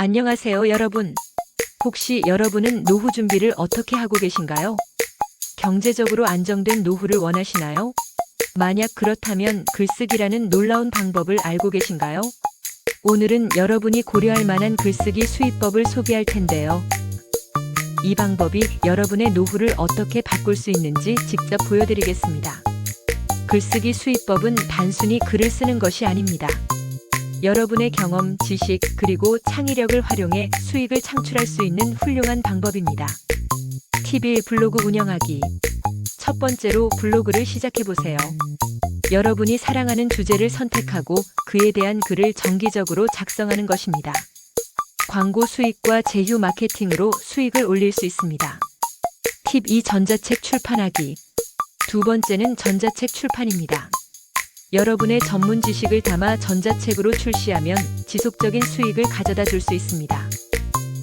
안녕하세요, 여러분. 혹시 여러분은 노후 준비를 어떻게 하고 계신가요? 경제적으로 안정된 노후를 원하시나요? 만약 그렇다면 글쓰기라는 놀라운 방법을 알고 계신가요? 오늘은 여러분이 고려할 만한 글쓰기 수입법을 소개할 텐데요. 이 방법이 여러분의 노후를 어떻게 바꿀 수 있는지 직접 보여드리겠습니다. 글쓰기 수입법은 단순히 글을 쓰는 것이 아닙니다. 여러분의 경험, 지식, 그리고 창의력을 활용해 수익을 창출할 수 있는 훌륭한 방법입니다. TV 블로그 운영하기. 첫 번째로 블로그를 시작해 보세요. 여러분이 사랑하는 주제를 선택하고 그에 대한 글을 정기적으로 작성하는 것입니다. 광고 수익과 제휴 마케팅으로 수익을 올릴 수 있습니다. 팁 2 전자책 출판하기. 두 번째는 전자책 출판입니다. 여러분의 전문 지식을 담아 전자책으로 출시하면 지속적인 수익을 가져다 줄 수 있습니다.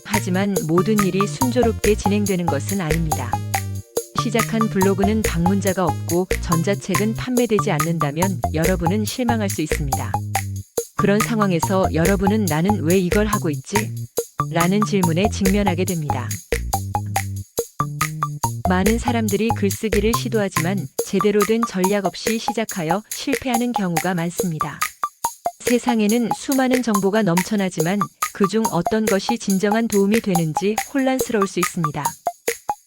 하지만 모든 일이 순조롭게 진행되는 것은 아닙니다. 시작한 블로그는 방문자가 없고 전자책은 판매되지 않는다면 여러분은 실망할 수 있습니다. 그런 상황에서 여러분은 나는 왜 이걸 하고 있지? 라는 질문에 직면하게 됩니다. 많은 사람들이 글쓰기를 시도하지만 제대로 된 전략 없이 시작하여 실패하는 경우가 많습니다. 세상에는 수많은 정보가 넘쳐나지만 그중 어떤 것이 진정한 도움이 되는지 혼란스러울 수 있습니다.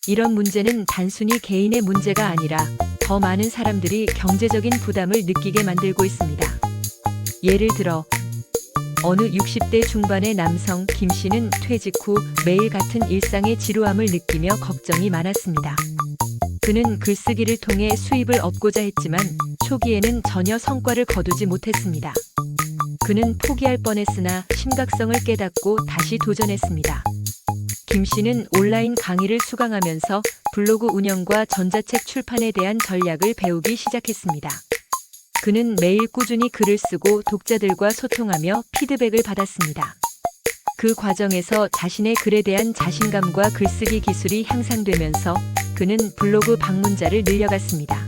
이런 문제는 단순히 개인의 문제가 아니라 더 많은 사람들이 경제적인 부담을 느끼게 만들고 있습니다. 예를 들어 어느 60대 중반의 남성 김 씨는 퇴직 후 매일 같은 일상의 지루함을 느끼며 걱정이 많았습니다. 그는 글쓰기를 통해 수입을 얻고자 했지만 초기에는 전혀 성과를 거두지 못했습니다. 그는 포기할 뻔했으나 심각성을 깨닫고 다시 도전했습니다. 김 씨는 온라인 강의를 수강하면서 블로그 운영과 전자책 출판에 대한 전략을 배우기 시작했습니다. 그는 매일 꾸준히 글을 쓰고 독자들과 소통하며 피드백을 받았습니다. 그 과정에서 자신의 글에 대한 자신감과 글쓰기 기술이 향상되면서 그는 블로그 방문자를 늘려갔습니다.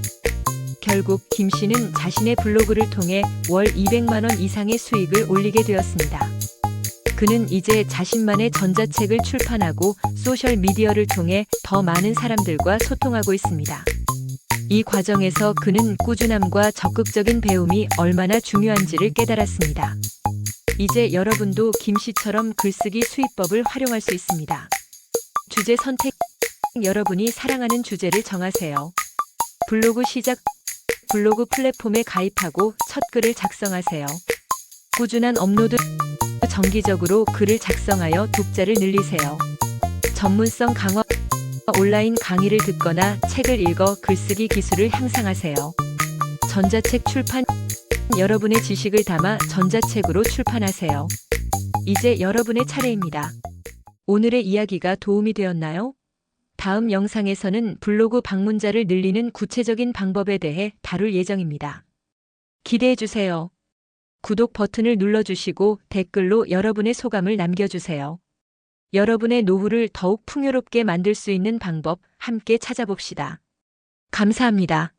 결국 김 씨는 자신의 블로그를 통해 월 200만 원 이상의 수익을 올리게 되었습니다. 그는 이제 자신만의 전자책을 출판하고 소셜 미디어를 통해 더 많은 사람들과 소통하고 있습니다. 이 과정에서 그는 꾸준함과 적극적인 배움이 얼마나 중요한지를 깨달았습니다. 이제 여러분도 김 씨처럼 글쓰기 수입법을 활용할 수 있습니다. 주제 선택 여러분이 사랑하는 주제를 정하세요. 블로그 시작 블로그 플랫폼에 가입하고 첫 글을 작성하세요. 꾸준한 업로드 정기적으로 글을 작성하여 독자를 늘리세요. 전문성 강화 온라인 강의를 듣거나 책을 읽어 글쓰기 기술을 향상하세요. 전자책 출판 여러분의 지식을 담아 전자책으로 출판하세요. 이제 여러분의 차례입니다. 오늘의 이야기가 도움이 되었나요? 다음 영상에서는 블로그 방문자를 늘리는 구체적인 방법에 대해 다룰 예정입니다. 기대해 주세요. 구독 버튼을 눌러주시고 댓글로 여러분의 소감을 남겨주세요. 여러분의 노후를 더욱 풍요롭게 만들 수 있는 방법 함께 찾아봅시다. 감사합니다.